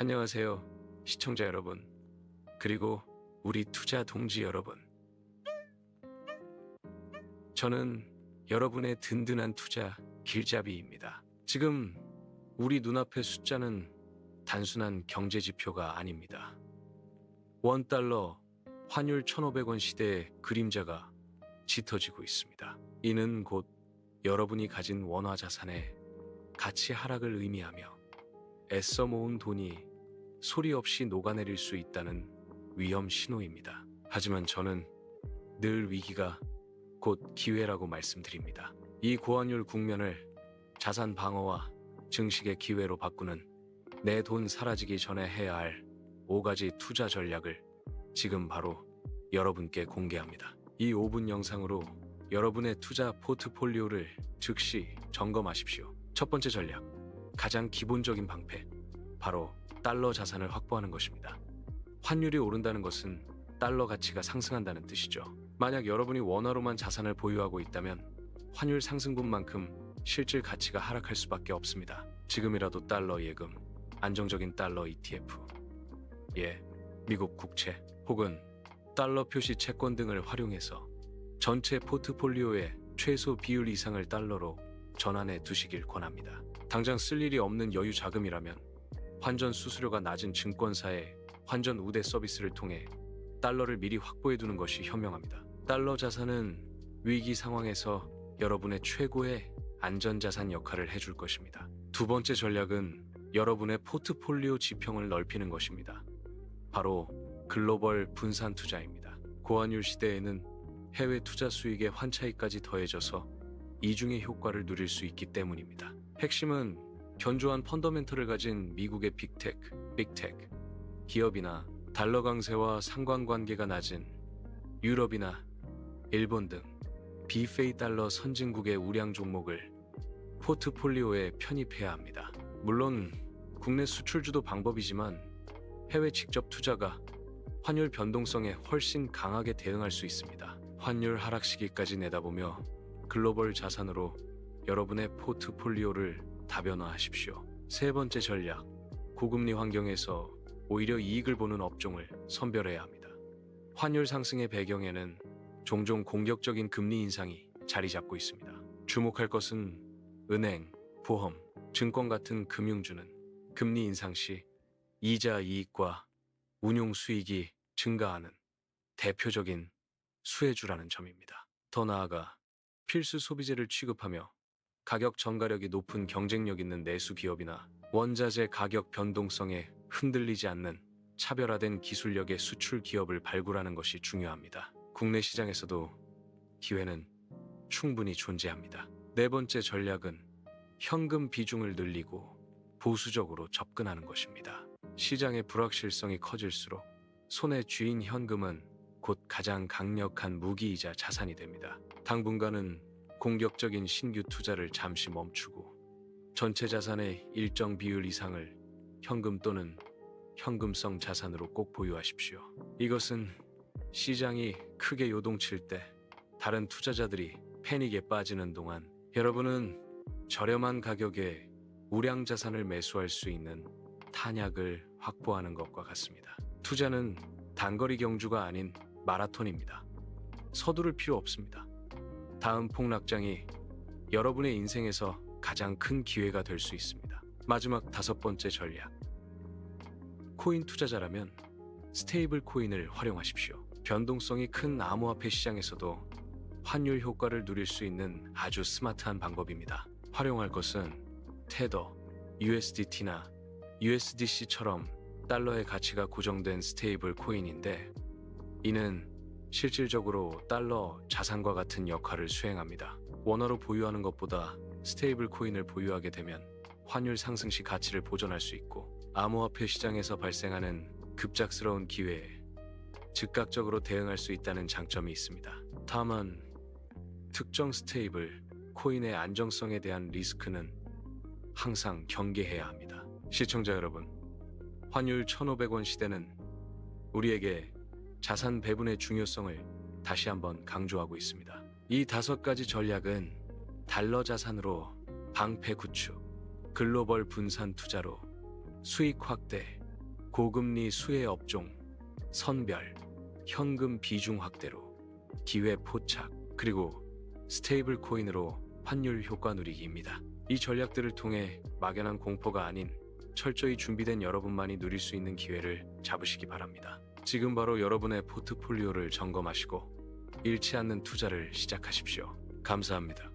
안녕하세요, 시청자 여러분. 그리고 우리 투자 동지 여러분. 저는 여러분의 든든한 투자 길잡이입니다. 지금 우리 눈앞의 숫자는 단순한 경제 지표가 아닙니다. 원 달러 환율 1,500원 시대의 그림자가 짙어지고 있습니다. 이는 곧 여러분이 가진 원화 자산의 가치 하락을 의미하며 애써 모은 돈이 소리 없이 녹아내릴 수 있다는 위험 신호입니다. 하지만 저는 늘 위기가 곧 기회라고 말씀드립니다. 이 고환율 국면을 자산 방어와 증식의 기회로 바꾸는 내 돈 사라지기 전에 해야 할 5가지 투자 전략을 지금 바로 여러분께 공개합니다. 이 5분 영상으로 여러분의 투자 포트폴리오를 즉시 점검하십시오. 첫 번째 전략, 가장 기본적인 방패, 바로 달러 자산을 확보하는 것입니다. 환율이 오른다는 것은 달러 가치가 상승한다는 뜻이죠. 만약 여러분이 원화로만 자산을 보유하고 있다면 환율 상승분만큼 실질 가치가 하락할 수밖에 없습니다. 지금이라도 달러 예금, 안정적인 달러 ETF, 예, 미국 국채 혹은 달러 표시 채권 등을 활용해서 전체 포트폴리오의 최소 비율 이상을 달러로 전환해 두시길 권합니다. 당장 쓸 일이 없는 여유 자금이라면 환전 수수료가 낮은 증권사의 환전 우대 서비스를 통해 달러를 미리 확보해 두는 것이 현명합니다. 달러 자산은 위기 상황에서 여러분의 최고의 안전자산 역할을 해줄 것입니다. 두 번째 전략은 여러분의 포트폴리오 지평을 넓히는 것입니다. 바로 글로벌 분산 투자입니다. 고환율 시대에는 해외 투자 수익의 환차익까지 더해져서 이중의 효과를 누릴 수 있기 때문입니다. 핵심은 견조한 펀더멘털을 가진 미국의 빅테크, 빅테크 기업이나 달러 강세와 상관관계가 낮은 유럽이나 일본 등 비페이 달러 선진국의 우량 종목을 포트폴리오에 편입해야 합니다. 물론 국내 수출주도 방법이지만 해외 직접 투자가 환율 변동성에 훨씬 강하게 대응할 수 있습니다. 환율 하락 시기까지 내다보며 글로벌 자산으로 여러분의 포트폴리오를 다변화하십시오. 세 번째 전략, 고금리 환경에서 오히려 이익을 보는 업종을 선별해야 합니다. 환율 상승의 배경에는 종종 공격적인 금리 인상이 자리 잡고 있습니다. 주목할 것은 은행, 보험, 증권 같은 금융주는 금리 인상 시 이자 이익과 운용 수익이 증가하는 대표적인 수혜주라는 점입니다. 더 나아가 필수 소비재를 취급하며 가격 전가력이 높은 경쟁력 있는 내수 기업이나 원자재 가격 변동성에 흔들리지 않는 차별화된 기술력의 수출 기업을 발굴하는 것이 중요합니다. 국내 시장에서도 기회는 충분히 존재합니다. 네 번째 전략은 현금 비중을 늘리고 보수적으로 접근하는 것입니다. 시장의 불확실성이 커질수록 손의 쥐인 현금은 곧 가장 강력한 무기이자 자산이 됩니다. 당분간은 공격적인 신규 투자를 잠시 멈추고 전체 자산의 일정 비율 이상을 현금 또는 현금성 자산으로 꼭 보유하십시오. 이것은 시장이 크게 요동칠 때 다른 투자자들이 패닉에 빠지는 동안 여러분은 저렴한 가격에 우량 자산을 매수할 수 있는 탄약을 확보하는 것과 같습니다. 투자는 단거리 경주가 아닌 마라톤입니다. 서두를 필요 없습니다. 다음 폭락장이 여러분의 인생에서 가장 큰 기회가 될 수 있습니다. 마지막 다섯 번째 전략. 코인 투자자라면 스테이블 코인을 활용하십시오. 변동성이 큰 암호화폐 시장에서도 환율 효과를 누릴 수 있는 아주 스마트한 방법입니다. 활용할 것은 테더, USDT나 USDC처럼 달러의 가치가 고정된 스테이블 코인인데 이는 실질적으로 달러 자산과 같은 역할을 수행합니다. 원화로 보유하는 것보다 스테이블 코인을 보유하게 되면 환율 상승 시 가치를 보존할 수 있고 암호화폐 시장에서 발생하는 급작스러운 기회에 즉각적으로 대응할 수 있다는 장점이 있습니다. 다만 특정 스테이블 코인의 안정성에 대한 리스크는 항상 경계해야 합니다. 시청자 여러분, 환율 1,500원 시대는 우리에게 자산 배분의 중요성을 다시 한번 강조하고 있습니다. 이 다섯 가지 전략은 달러 자산으로 방패 구축, 글로벌 분산 투자로 수익 확대, 고금리 수혜 업종, 선별, 현금 비중 확대로, 기회 포착, 그리고 스테이블 코인으로 환율 효과 누리기입니다. 이 전략들을 통해 막연한 공포가 아닌 철저히 준비된 여러분만이 누릴 수 있는 기회를 잡으시기 바랍니다. 지금 바로 여러분의 포트폴리오를 점검하시고 잃지 않는 투자를 시작하십시오. 감사합니다.